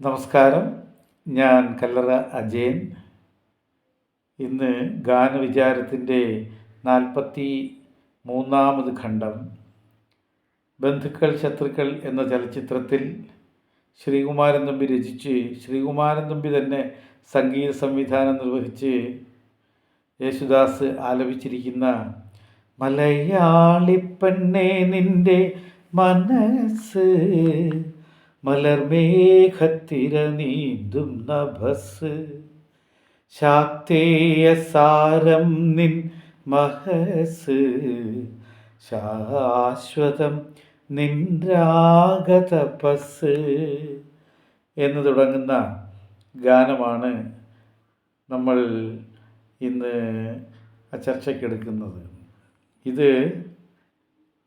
നമസ്കാരം. ഞാൻ കല്ലറ അജയൻ. ഇന്ന് ഗാനവിചാരത്തിന്റെ നാൽപ്പത്തി മൂന്നാമത് ഖണ്ഡം. ബന്ധുക്കൾ ശത്രുക്കൾ എന്ന ചലച്ചിത്രത്തിൽ ശ്രീകുമാരൻ തമ്പി രചിച്ച് ശ്രീകുമാരൻ തമ്പി തന്നെ സംഗീത സംവിധാനം നിർവഹിച്ച് യേശുദാസ് ആലപിച്ചിരിക്കുന്ന മലയാളിപ്പെണ്ണേ നിന്റെ മനസ്സ് മലർമേഘത്തിര നീന്തും നഭസ്. ശാക്തേയ സാരം നിൻ മഹസ്. ശാശ്വതം നിൻരാഗതപസ് എന്ന് തുടങ്ങുന്ന ഗാനമാണ് നമ്മൾ ഇന്ന് ചർച്ചയ്ക്കെടുക്കുന്നത് ഇത്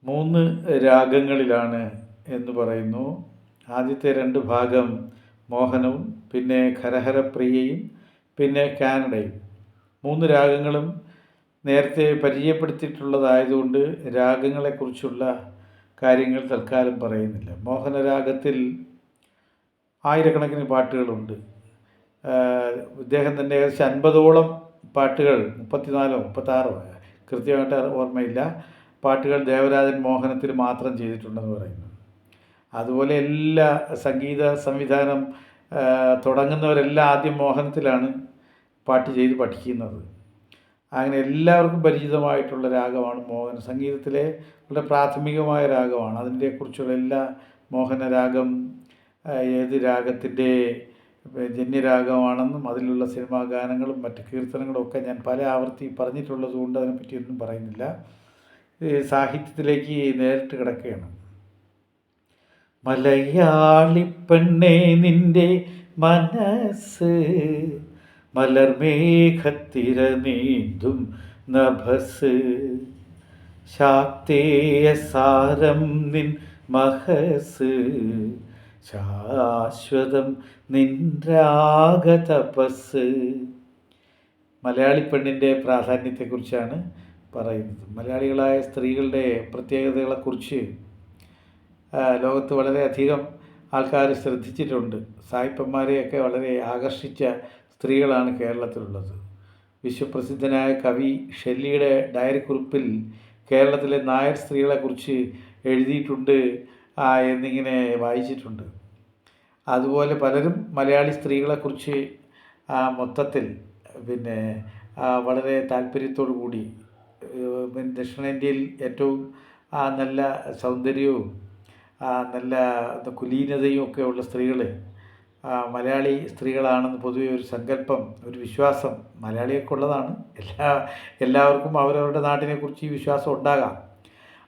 മൂന്ന് രാഗങ്ങളിലാണ് എന്ന് പറയുന്നു. ആദ്യത്തെ രണ്ട് ഭാഗം മോഹനവും പിന്നെ ഖരഹരപ്രിയയും പിന്നെ കാനഡയും. മൂന്ന് രാഗങ്ങളും നേരത്തെ പരിചയപ്പെടുത്തിയിട്ടുള്ളതായതുകൊണ്ട് രാഗങ്ങളെക്കുറിച്ചുള്ള കാര്യങ്ങൾ തൽക്കാലം പറയുന്നില്ല. മോഹനരാഗത്തിൽ ആയിരക്കണക്കിന് പാട്ടുകളുണ്ട്. ഇദ്ദേഹം തന്നെ ഏകദേശം അൻപതോളം പാട്ടുകൾ മുപ്പത്തിനാലോ മുപ്പത്താറോ കൃത്യമായിട്ട് ഓർമ്മയില്ല പാട്ടുകൾ ദേവരാജൻ മോഹനത്തിൽ മാത്രം ചെയ്തിട്ടുണ്ടെന്ന് പറയുന്നു. അതുപോലെ എല്ലാ സംഗീത സംവിധാനം തുടങ്ങുന്നവരെല്ലാം ആദ്യം മോഹനത്തിലാണ് പാട്ട് ചെയ്ത് പഠിക്കുന്നത്. അങ്ങനെ എല്ലാവർക്കും പരിചിതമായിട്ടുള്ള രാഗമാണ് മോഹന. സംഗീതത്തിലെ വളരെ പ്രാഥമികമായ രാഗമാണ്. അതിന്റെ കുറിച്ചുള്ള എല്ലാ മോഹന രാഗം ഏത് രാഗത്തിന്റെ ജന്യരാഗമാണെന്നും അതിലുള്ള സിനിമാ ഗാനങ്ങളും മറ്റ് കീർത്തനങ്ങളും ഒക്കെ ഞാൻ പല ആവർത്തി പറഞ്ഞിട്ടുള്ളതുകൊണ്ട് അതിനെപ്പറ്റി ഒന്നും പറയുന്നില്ല സാഹിത്യത്തിലേക്ക് നേരിട്ട് കിടക്കുകയാണ്. മലയാളിപ്പെണ്ണേ നിന്റെ മനസ്സ് മലർമേഘത്തിര നീന്തും നഭസ്. ശാക്തേയ സാരം നിൻ മഹസ്. ശാശ്വതം നിൻരാഗതപസ് മലയാളി പെണ്ണിന്റെ പ്രാധാന്യത്തെക്കുറിച്ചാണ് പറയുന്നത്. മലയാളികളായ സ്ത്രീകളുടെ പ്രത്യേകതകളെക്കുറിച്ച് ലോകത്ത് വളരെയധികം ആൾക്കാർ ശ്രദ്ധിച്ചിട്ടുണ്ട്. സായിപ്പന്മാരെയൊക്കെ വളരെ ആകർഷിച്ച സ്ത്രീകളാണ് കേരളത്തിലുള്ളത്. വിശ്വപ്രസിദ്ധനായ കവി ഷെല്ലിയുടെ ഡയറി കുറിപ്പിൽ കേരളത്തിലെ നായർ സ്ത്രീകളെക്കുറിച്ച് എഴുതിയിട്ടുണ്ട് എന്നിങ്ങനെ വായിച്ചിട്ടുണ്ട്. അതുപോലെ പലരും മലയാളി സ്ത്രീകളെക്കുറിച്ച് മൊത്തത്തിൽ പിന്നെ വളരെ താല്പര്യത്തോടു കൂടി ദക്ഷിണേന്ത്യയിൽ ഏറ്റവും നല്ല സൗന്ദര്യവും നല്ല കുലീനതയും ഒക്കെ ഉള്ള സ്ത്രീകൾ മലയാളി സ്ത്രീകളാണെന്ന് പൊതുവെ ഒരു സങ്കല്പം ഒരു വിശ്വാസം മലയാളിയൊക്കെ ഉള്ളതാണ്. എല്ലാ എല്ലാവർക്കും അവരവരുടെ നാട്ടിനെക്കുറിച്ച് ഈ വിശ്വാസം ഉണ്ടാകാം.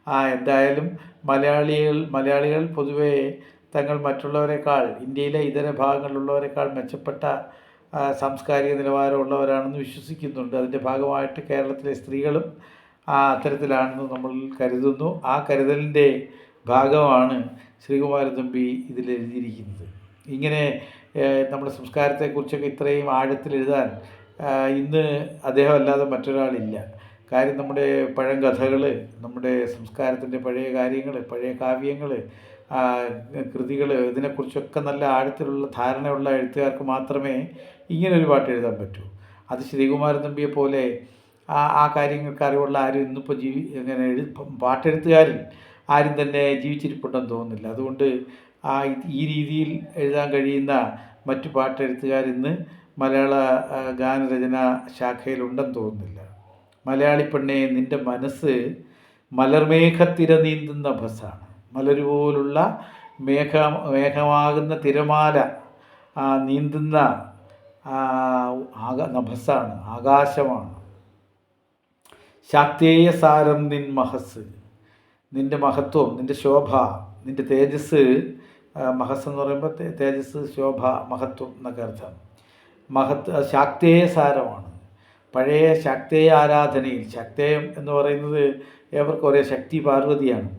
ആ എന്തായാലും മലയാളികൾ മലയാളികൾ പൊതുവെ തങ്ങൾ മറ്റുള്ളവരെക്കാൾ ഇന്ത്യയിലെ ഇതര ഭാഗങ്ങളിലുള്ളവരെക്കാൾ മെച്ചപ്പെട്ട സാംസ്കാരിക നിലവാരമുള്ളവരാണെന്ന് വിശ്വസിക്കുന്നുണ്ട്. അതിന്റെ ഭാഗമായിട്ട് കേരളത്തിലെ സ്ത്രീകളും ആ അത്തരത്തിലാണെന്ന് നമ്മൾ കരുതുന്നു. ആ കരുതലിന്റെ ഭാഗമാണ് ശ്രീകുമാരൻ തമ്പി ഇതിൽ എഴുതിയിരിക്കുന്നത്. ഇങ്ങനെ നമ്മുടെ സംസ്കാരത്തെക്കുറിച്ചൊക്കെ ഇത്രയും ആഴത്തിൽ എഴുതാൻ ഇന്ന് അദ്ദേഹം അല്ലാതെ മറ്റൊരാളില്ല. കാര്യം നമ്മുടെ പഴങ്കഥകൾ നമ്മുടെ സംസ്കാരത്തിന്റെ പഴയ കാര്യങ്ങൾ പഴയ കാവ്യങ്ങൾ കൃതികൾ ഇതിനെക്കുറിച്ചൊക്കെ നല്ല ആഴത്തിലുള്ള ധാരണയുള്ള എഴുത്തുകാർക്ക് മാത്രമേ ഇങ്ങനെ ഒരു പാട്ട് എഴുതാൻ പറ്റൂ. അത് ശ്രീകുമാരൻ തമ്പിയെ പോലെ ആ ആ കാര്യങ്ങൾക്ക് അറിവുള്ള ആരും ഇന്നിപ്പോൾ ജീവി ഇങ്ങനെ എഴു പാട്ടെഴുത്തുകാരിൽ ആരും തന്നെ ജീവിച്ചിരിപ്പുണ്ടെന്ന് തോന്നുന്നില്ല. അതുകൊണ്ട് ആ ഈ രീതിയിൽ എഴുതാൻ കഴിയുന്ന മറ്റു പാട്ടെഴുത്തുകാരിന്ന് മലയാള ഗാനരചന ശാഖയിലുണ്ടെന്ന് തോന്നുന്നില്ല. മലയാളി പെണ്ണെ നിന്റെ മനസ്സ് മലർമേഘത്തിര നീന്തുന്ന ബസ്സാണ്. മലരുപോലുള്ള മേഘ മേഘമാകുന്ന തിരമാല നീന്തുന്ന ആകാ ബസ്സാണ് ആകാശമാണ്. ശാക്തേയ സാരം നിൻ മഹസ് നിന്റെ മഹത്വം നിന്റെ ശോഭ നിന്റെ തേജസ് മഹസ് എന്ന് പറയുമ്പോൾ തേജസ് ശോഭ മഹത്വം എന്നൊക്കെ അർത്ഥം. മഹത്വ ശാക്തേയ സാരമാണ്. പഴയ ശാക്തേയ ആരാധനയിൽ ശക്തേയം എന്ന് പറയുന്നത് ഏവർക്കും ഒരേ ശക്തി പാർവതിയാണ്.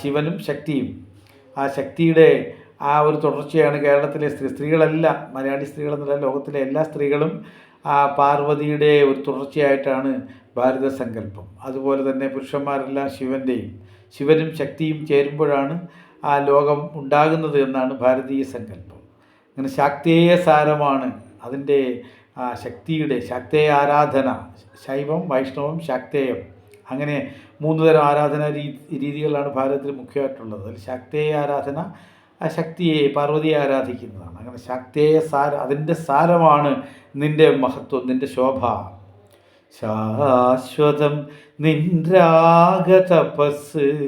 ശിവനും ശക്തിയും. ആ ശക്തിയുടെ ആ ഒരു തുടർച്ചയാണ് കേരളത്തിലെ സ്ത്രീ സ്ത്രീകളെല്ലാം മലയാളി സ്ത്രീകളെന്നല്ല ലോകത്തിലെ എല്ലാ സ്ത്രീകളും ആ പാർവതിയുടെ ഒരു തുടർച്ചയായിട്ടാണ് ഭാരത സങ്കല്പം അതുപോലെ തന്നെ പുരുഷന്മാരെല്ലാം ശിവന്റെയും ശിവനും ശക്തിയും ചേരുമ്പോഴാണ് ആ ലോകം ഉണ്ടാകുന്നത് എന്നാണ് ഭാരതീയ സങ്കല്പം. അങ്ങനെ ശാക്തേയ സാരമാണ് അതിന്റെ ആ ശക്തിയുടെ ശാക്തേയ ആരാധന ശൈവം വൈഷ്ണവം ശാക്തേയം. അങ്ങനെ മൂന്ന് തരം ആരാധന രീതി രീതികളാണ് ഭാരതത്തിൽ മുഖ്യമായിട്ടുള്ളത്. അതിൽ ശാക്തേയ ആരാധന ആ ശക്തിയെ പാർവതിയെ ആരാധിക്കുന്നതാണ്. അങ്ങനെ ശാക്തേയ സാര അതിന്റെ സാരമാണ് നിന്റെ മഹത്വം നിന്റെ ശോഭ. ശാശ്വതം നിൻരാഗ തപസ്.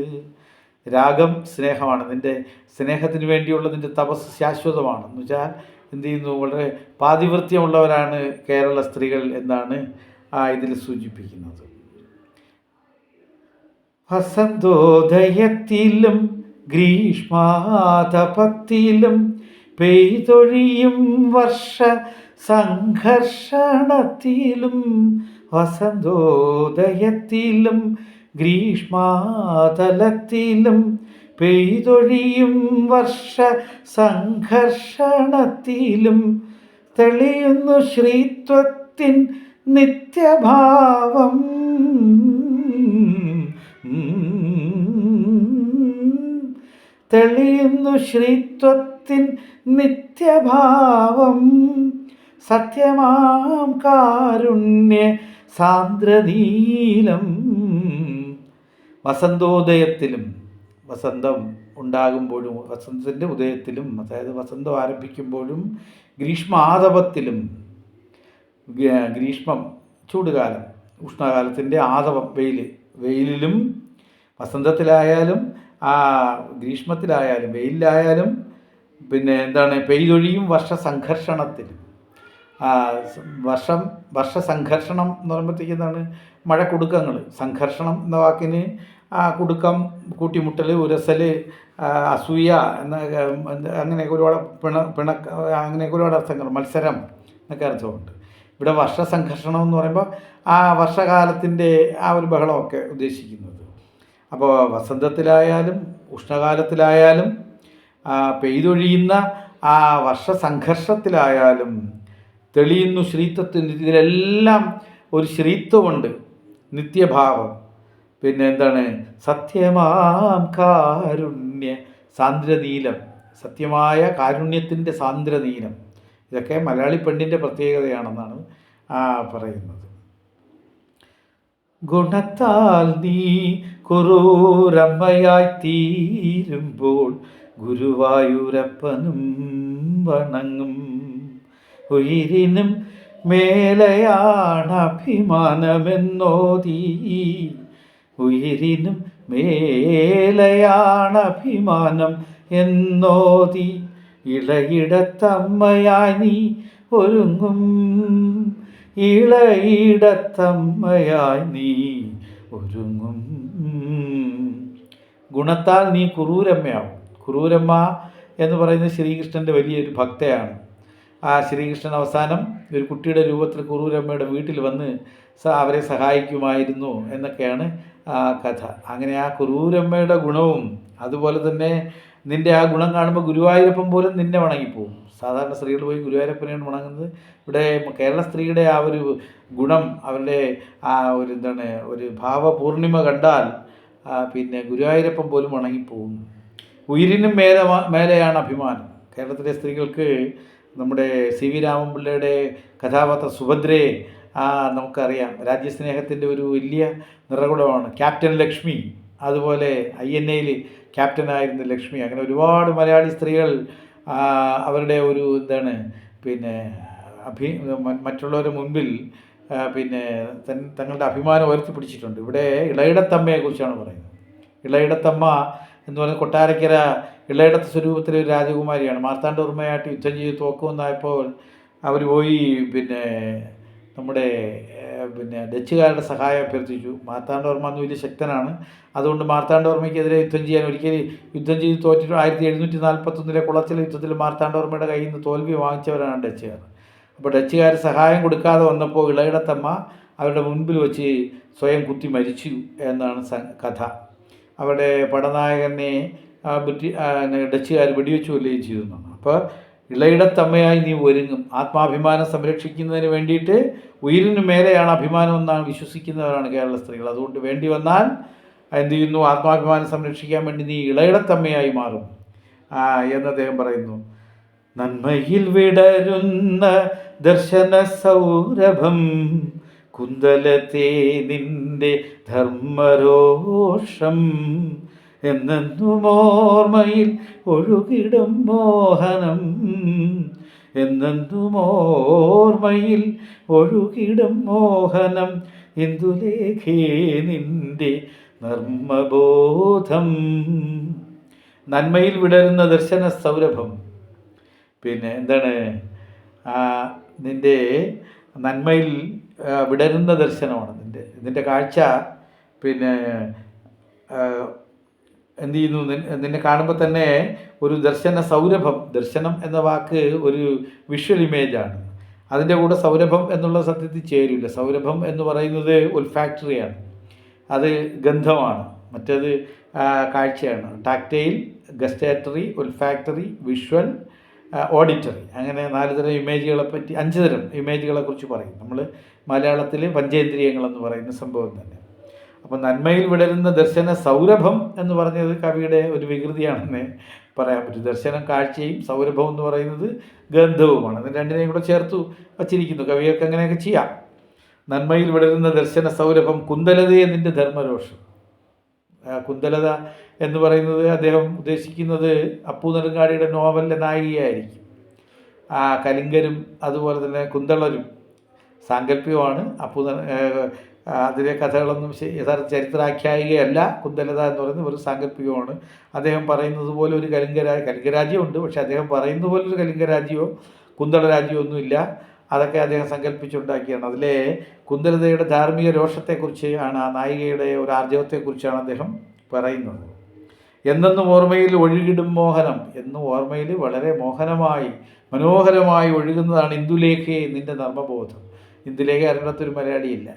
രാഗം സ്നേഹമാണ്. നിന്റെ സ്നേഹത്തിന് വേണ്ടിയുള്ള നിന്റെ തപസ് ശാശ്വതമാണ്. എന്ന് വെച്ചാൽ എന്ത് ചെയ്യുന്നു? വളരെ പാതിവൃത്യമുള്ളവരാണ് കേരള സ്ത്രീകൾ എന്നാണ് ഇതിൽ സൂചിപ്പിക്കുന്നത്. വസന്തോദയത്തിലും ഗ്രീഷ്മാതപത്തിലും പെയ്തൊഴിയും വർഷ സംഘർഷണത്തിലും വസന്തോദയത്തിലും ഗ്രീഷ്മാതലത്തിലും പെയ്തൊഴിയും വർഷ സംഘർഷണത്തിലും തെളിയുന്നു ശ്രീത്വത്തിൻ നിത്യഭാവം. തെളിയുന്നു ശ്രീത്വത്തിൻ നിത്യഭാവം. സത്യമാം കാരുണ്യ സാന്ദ്രനീലം. വസന്തോദയത്തിലും വസന്തം ഉണ്ടാകുമ്പോഴും വസന്തത്തിന്റെ ഉദയത്തിലും അതായത് വസന്തം ആരംഭിക്കുമ്പോഴും ഗ്രീഷ്മാതപത്തിലും ഗ്രീഷ്മം ചൂടുകാലം ഉഷ്ണകാലത്തിന്റെ ആതപം വെയിൽ വെയിലിലും വസന്തത്തിലായാലും ആ ഗ്രീഷ്മത്തിലായാലും വെയിലിലായാലും പിന്നെ എന്താണ് പെയ്തൊഴിയും വർഷ സംഘർഷണത്തിലും വർഷം വർഷ സംഘർഷണം എന്ന് പറയുമ്പോഴത്തേക്ക് എന്താണ് മഴ കുടുക്കങ്ങൾ സംഘർഷണം എന്ന വാക്കിന് കുടുക്കം കൂട്ടിമുട്ടൽ ഉരസൽ അസൂയ എന്ന അങ്ങനെയൊക്കെ ഒരുപാട് പിണ പിണ അങ്ങനെയൊക്കെ ഒരുപാട് അർത്ഥങ്ങൾ. മത്സരം എന്നൊക്കെ അർത്ഥമുണ്ട്. ഇവിടെ വർഷ സംഘർഷണം എന്ന് പറയുമ്പോൾ ആ വർഷകാലത്തിന്റെ ആ ഒരു ബഹളമൊക്കെ ഉദ്ദേശിക്കുന്നത്. അപ്പോൾ വസന്തത്തിലായാലും ഉഷ്ണകാലത്തിലായാലും പെയ്തൊഴിയുന്ന ആ വർഷസംഘർഷത്തിലായാലും തെളിയുന്നു ശ്രീത്വത്തിന് ഇതിലെല്ലാം ഒരു ശ്രീത്വമുണ്ട്. നിത്യഭാവം. പിന്നെ എന്താണ്? സത്യമാം കാരുണ്യ സാന്ദ്രനീലം. സത്യമായ കാരുണ്യത്തിന്റെ സാന്ദ്രനീലം. ഇതൊക്കെ മലയാളി പെണ്ണിന്റെ പ്രത്യേകതയാണെന്നാണ് പറയുന്നത്. ഗുണത്താൽ നീ കുറൂരമ്മയായി തീരുമ്പോൾ ഗുരുവായൂരപ്പനും വണങ്ങും. ഉയിരിനും മേലെയാണ് അഭിമാനമെന്നോതി ഉയിരിനും മേലെയാണ് അഭിമാനം എന്നോതി ഇളയിടത്തമ്മയായി നീ ഒരുങ്ങും. ഇളയിടത്തമ്മയായി നീ ഒരുങ്ങും. ഗുണത്താൽ നീ കുറൂരമ്മയാവും കുറൂരമ്മ എന്ന് പറയുന്നത് ശ്രീകൃഷ്ണന്റെ വലിയൊരു ഭക്തയാണ്. ആ ശ്രീകൃഷ്ണൻ അവസാനം ഒരു കുട്ടിയുടെ രൂപത്തിൽ കുറൂരമ്മയുടെ വീട്ടിൽ വന്ന് അവരെ സഹായിക്കുമായിരുന്നു എന്നൊക്കെയാണ് ആ കഥ. അങ്ങനെ ആ കുറൂരമ്മയുടെ ഗുണവും അതുപോലെ തന്നെ നിന്റെ ആ ഗുണം കാണുമ്പോൾ ഗുരുവായൂരപ്പൻ പോലും നിന്നെ വണങ്ങിപ്പോവും. സാധാരണ സ്ത്രീകൾ പോയി ഗുരുവായൂരപ്പനെയാണ് വണങ്ങുന്നത്. ഇവിടെ കേരള സ്ത്രീയുടെ ആ ഒരു ഗുണം അവരുടെ ആ ഒരു എന്താണ് ഒരു ഭാവപൂർണിമ കണ്ടാൽ പിന്നെ ഗുരുവായൂരപ്പൻ പോലും വണങ്ങിപ്പോവും. ഉയിരിനും മേലെ മേലെയാണ് അഭിമാനം. കേരളത്തിലെ സ്ത്രീകൾക്ക് നമ്മുടെ സി വി രാമൻപിള്ളയുടെ കഥാപാത്രം സുഭദ്രയെ നമുക്കറിയാം. രാജ്യസ്നേഹത്തിന്റെ ഒരു വലിയ നിറകുടമാണ്. ക്യാപ്റ്റൻ ലക്ഷ്മി അതുപോലെ ഐ എൻ എയിൽ ക്യാപ്റ്റനായിരുന്ന ലക്ഷ്മി. അങ്ങനെ ഒരുപാട് മലയാളി സ്ത്രീകൾ അവരുടെ ഒരു എന്താണ് പിന്നെ അഭി മറ്റുള്ളവരുടെ മുൻപിൽ പിന്നെ തങ്ങളുടെ അഭിമാനം ഉയർത്തി പിടിച്ചിട്ടുണ്ട് ഇവിടെ ഇളയിടത്തമ്മയെക്കുറിച്ചാണ് പറയുന്നത്. ഇളയിടത്തമ്മ എന്ന് പറയുന്നത് കൊട്ടാരക്കര ഇളയിടത്ത് സ്വരൂപത്തിലെ ഒരു രാജകുമാരിയാണ്. മാർത്താണ്ഡവർമ്മയായിട്ട് യുദ്ധം ചെയ്ത് തോക്കുമെന്നായപ്പോൾ അവർ പോയി പിന്നെ നമ്മുടെ പിന്നെ ഡച്ചുകാരുടെ സഹായം അഭ്യർത്ഥിച്ചു. മാർത്താണ്ഡവർമ്മ എന്ന് വലിയ ശക്തനാണ്. അതുകൊണ്ട് മാർത്താണ്ഡവർമ്മയ്ക്കെതിരെ യുദ്ധം ചെയ്യാൻ ഒരിക്കലും യുദ്ധം ചെയ്ത് തോറ്റിട്ട് ആയിരത്തി എഴുന്നൂറ്റി നാൽപ്പത്തൊന്നിലെ കുളച്ചിലെ യുദ്ധത്തിൽ മാർത്താണ്ഡവർമ്മയുടെ കയ്യിൽ നിന്ന് തോൽവി വാങ്ങിച്ചവരാണ് ഡച്ചുകാർ. അപ്പോൾ ഡച്ചുകാർ സഹായം കൊടുക്കാതെ വന്നപ്പോൾ ഇളയിടത്തമ്മ അവരുടെ മുൻപിൽ വെച്ച് സ്വയം കുത്തി മരിച്ചു എന്നാണ് കഥ. അവരുടെ പടനായകനെ ബ്രിട്ടി ഡച്ചുകാർ വെടിവെച്ച് കൊല്ലുകയും ചെയ്തു. അപ്പോൾ ഇളയിടത്തമ്മയായി നീ ഒരുങ്ങും. ആത്മാഭിമാനം സംരക്ഷിക്കുന്നതിന് വേണ്ടിയിട്ട് ഉയിരിന് മേലെയാണ് അഭിമാനം എന്നാണ് വിശ്വസിക്കുന്നവരാണ് കേരള സ്ത്രീകൾ. അതുകൊണ്ട് വേണ്ടി വന്നാൽ എന്ത് ചെയ്യുന്നു? ആത്മാഭിമാനം സംരക്ഷിക്കാൻ വേണ്ടി നീ ഇളയിടത്തമ്മയായി മാറും. എന്ന് അദ്ദേഹം പറയുന്നു. നന്മയിൽ വിടരുന്ന ദർശന സൗരഭം കുന്തലത്തെ നിന്റെ ധർമ്മരോഷം എന്നെന്നും ഓർമ്മയിൽ ഒഴുകിടും മോഹനം. എന്നെന്നും ഓർമ്മയിൽ ഒഴുകിടും മോഹനം. ഇന്ദുലേഖേ നിന്റെ നർമ്മബോധം. നന്മയിൽ വിടരുന്ന ദർശന സൗരഭം. പിന്നെ എന്താണ്? ആ, നിന്റെ നന്മയിൽ വിടരുന്ന ദർശനമാണ് നിന്റെ. നിന്റെ കാഴ്ച പിന്നെ എന്ത് ചെയ്യുന്നു നിന്നെ കാണുമ്പോൾ തന്നെ ഒരു ദർശന സൗരഭം ദർശനം എന്ന വാക്ക് ഒരു വിഷ്വൽ ഇമേജാണ് അതിന്റെ കൂടെ സൗരഭം എന്നുള്ള സത്യത്തിൽ ചേരില്ല. സൗരഭം എന്ന് പറയുന്നത് ഒരു ഫാക്ടറിയാണ് അത് ഗന്ധമാണ്. മറ്റേത് കാഴ്ചയാണ്. Tactile gustatory olfactory visual auditory അങ്ങനെ നാല് തരം ഇമേജുകളെ പറ്റി അഞ്ച് തരം ഇമേജുകളെ കുറിച്ച് പറയും. നമ്മൾ മലയാളത്തിൽ പഞ്ചേന്ദ്രിയങ്ങളെന്ന് പറയുന്ന സംഭവം തന്നെ. അപ്പോൾ നന്മയിൽ വിടരുന്ന ദർശന സൗരഭം എന്ന് പറഞ്ഞത് കവിയുടെ ഒരു വികൃതിയാണെന്ന് പറയാൻ പറ്റും. ദർശനം കാഴ്ചയും സൗരഭം എന്ന് പറയുന്നത് ഗന്ധവുമാണ്. അത് രണ്ടിനെയും കൂടെ ചേർത്തു വച്ചിരിക്കുന്നു. കവികൾക്ക് അങ്ങനെയൊക്കെ ചെയ്യാം. നന്മയിൽ വിടരുന്ന ദർശന സൗരഭം കുന്തലതയെ നിന്റെ ധർമ്മരോഷം. കുന്തലത എന്ന് പറയുന്നത് അദ്ദേഹം ഉദ്ദേശിക്കുന്നത് അപ്പു നെടുങ്കാടിയുടെ നോവലിലെ നായികയായിരിക്കും. ആ കലിംഗരും അതുപോലെ തന്നെ കുന്തളരും സാങ്കല്പികമാണ്. അപ്പു അതിലെ കഥകളൊന്നും യഥാർത്ഥ ചരിത്രാഖ്യായികയല്ല. കുന്തലത എന്ന് പറയുന്ന ഒരു സാങ്കല്പികമാണ്. അദ്ദേഹം പറയുന്നത് പോലെ ഒരു കലിംഗരാ കലിംഗരാജ്യമുണ്ട് പക്ഷേ അദ്ദേഹം പറയുന്നത് പോലെ ഒരു കലിംഗരാജ്യമോ കുന്തള രാജ്യമോ ഒന്നുമില്ല അതൊക്കെ അദ്ദേഹം സങ്കല്പിച്ചുണ്ടാക്കിയാണ്. അതിലെ കുന്തലതയുടെ ധാർമ്മിക രോഷത്തെക്കുറിച്ച് ആണ് ആ നായികയുടെ ഒരു ആർജവത്തെക്കുറിച്ചാണ് അദ്ദേഹം പറയുന്നത്. എന്നെന്നും ഓർമ്മയിൽ ഒഴുകിടും മോഹനം. എന്നും ഓർമ്മയിൽ വളരെ മോഹനമായി മനോഹരമായി ഒഴുകുന്നതാണ് ഇന്ദുലേഖയെ നിന്റെ നർമ്മബോധം ഇന്ദുലേഖ അറിയാത്തൊരു മലയാളിയില്ല.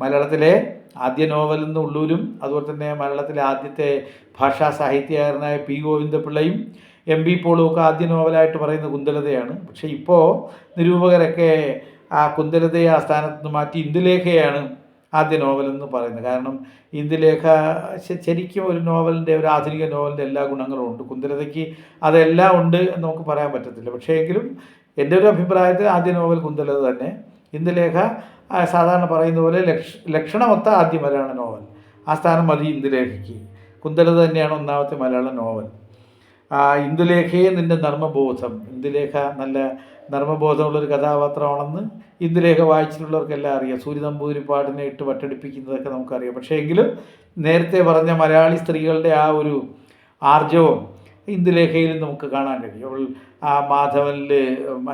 മലയാളത്തിലെ ആദ്യ നോവൽ എന്ന് ഉള്ളൂരും അതുപോലെ തന്നെ മലയാളത്തിലെ ആദ്യത്തെ ഭാഷാ സാഹിത്യകാരനായ പി ഗോവിന്ദപിള്ളയും എം ബി പോളും ഒക്കെ ആദ്യ നോവലായിട്ട് പറയുന്ന കുന്തലതയാണ്. പക്ഷേ ഇപ്പോൾ നിരൂപകരൊക്കെ ആ കുന്തലതയെ ആ സ്ഥാനത്ത് നിന്ന് മാറ്റി ഇന്ദുലേഖയാണ് ആദ്യ നോവൽ എന്ന് പറയുന്നത്. കാരണം ഇന്ദുലേഖ ശരിക്കും ഒരു നോവലിന്റെ ഒരു ആധുനിക നോവലിന്റെ എല്ലാ ഗുണങ്ങളും ഉണ്ട്. കുന്തലതയ്ക്ക് അതെല്ലാം ഉണ്ട് എന്ന് നമുക്ക് പറയാൻ പറ്റത്തില്ല. പക്ഷേ എങ്കിലും എന്റെ ഒരു അഭിപ്രായത്തിൽ ആദ്യ നോവൽ കുന്തലത തന്നെ. ഇന്ദുലേഖ ലേഖ സാധാരണ പറയുന്ന പോലെ ലക്ഷ ലക്ഷണമൊത്ത ആദ്യ മലയാള നോവൽ. ആ സ്ഥാനം മതി ഇന്ദുലേഖയ്ക്ക്. കുന്തലത തന്നെയാണ് ഒന്നാമത്തെ മലയാള നോവൽ. ഇന്ദുലേഖയെ നിന്റെ നർമ്മബോധം ഇന്ദുലേഖ നല്ല നർമ്മബോധമുള്ളൊരു കഥാപാത്രമാണെന്ന് ഇന്ദുലേഖ വായിച്ചിട്ടുള്ളവർക്കെല്ലാം അറിയാം. സൂര്യ നമ്പൂതിരിപ്പാടിനെ ഇട്ട് വട്ടടിപ്പിക്കുന്നതൊക്കെ നമുക്കറിയാം. പക്ഷേ എങ്കിലും നേരത്തെ പറഞ്ഞ മലയാളി സ്ത്രീകളുടെ ആ ഒരു ആർജവം ഇന്ദുലേഖയിൽ നമുക്ക് കാണാൻ കഴിയും. അവൾ ആ മാധവനിൽ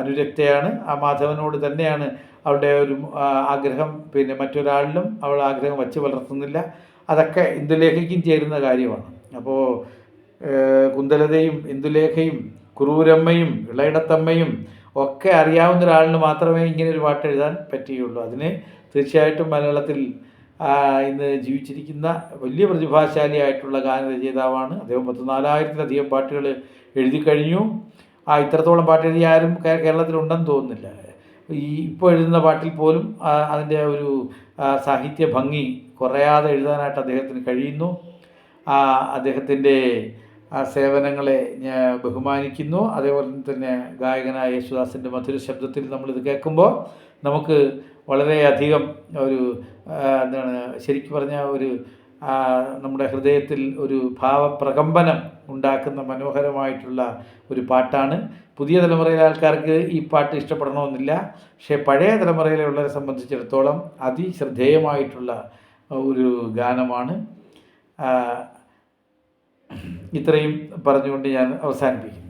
അനുരക്തയാണ്. ആ മാധവനോട് തന്നെയാണ് അവളുടെ ഒരു ആഗ്രഹം. പിന്നെ മറ്റൊരാളിലും അവൾ ആഗ്രഹം വച്ച് വളർത്തുന്നില്ല. അതൊക്കെ ഇന്ദുലേഖയ്ക്കും ചേരുന്ന കാര്യമാണ്. അപ്പോൾ കുന്തലതയും ഇന്ദുലേഖയും കുറൂരമ്മയും ഇളയിടത്തമ്മയും ഒക്കെ അറിയാവുന്ന ഒരാളിന് മാത്രമേ ഇങ്ങനെ ഒരു പാട്ട് എഴുതാൻ പറ്റുകയുള്ളൂ. അതിന് തീർച്ചയായിട്ടും മലയാളത്തിൽ ഇന്ന് ജീവിച്ചിരിക്കുന്ന വലിയ പ്രതിഭാശാലിയായിട്ടുള്ള ഗാനരചയിതാവാണ്. അദ്ദേഹം പത്തിനാലായിരത്തിലധികം പാട്ടുകൾ എഴുതി കഴിഞ്ഞു ആ ഇത്രത്തോളം പാട്ട് എഴുതി ആരും കേരളത്തിലുണ്ടെന്ന് തോന്നുന്നില്ല. ഈ ഇപ്പോൾ എഴുതുന്ന പാട്ടിൽ പോലും അതിന്റെ ഒരു സാഹിത്യ ഭംഗി കുറയാതെ എഴുതാനായിട്ട് അദ്ദേഹത്തിന് കഴിയുന്നു. അദ്ദേഹത്തിന്റെ സേവനങ്ങളെ ഞാൻ ബഹുമാനിക്കുന്നു. അതേപോലെ തന്നെ ഗായകനായ യേശുദാസിന്റെ മധുര ശബ്ദത്തിൽ നമ്മളിത് കേൾക്കുമ്പോൾ നമുക്ക് വളരെയധികം ഒരു എന്താണ് ശരിക്കും പറഞ്ഞാൽ ഒരു നമ്മുടെ ഹൃദയത്തിൽ ഒരു ഭാവപ്രകമ്പനം ഉണ്ടാക്കുന്ന മനോഹരമായിട്ടുള്ള ഒരു പാട്ടാണ്. പുതിയ തലമുറയിലെ ആൾക്കാർക്ക് ഈ പാട്ട് ഇഷ്ടപ്പെടണമെന്നില്ല. പക്ഷേ പഴയ തലമുറയിലുള്ളവരെ സംബന്ധിച്ചിടത്തോളം അതിശ്രദ്ധേയമായിട്ടുള്ള ഒരു ഗാനമാണ്. ഇത്രയും പറഞ്ഞുകൊണ്ട് ഞാൻ അവസാനിപ്പിക്കുന്നു.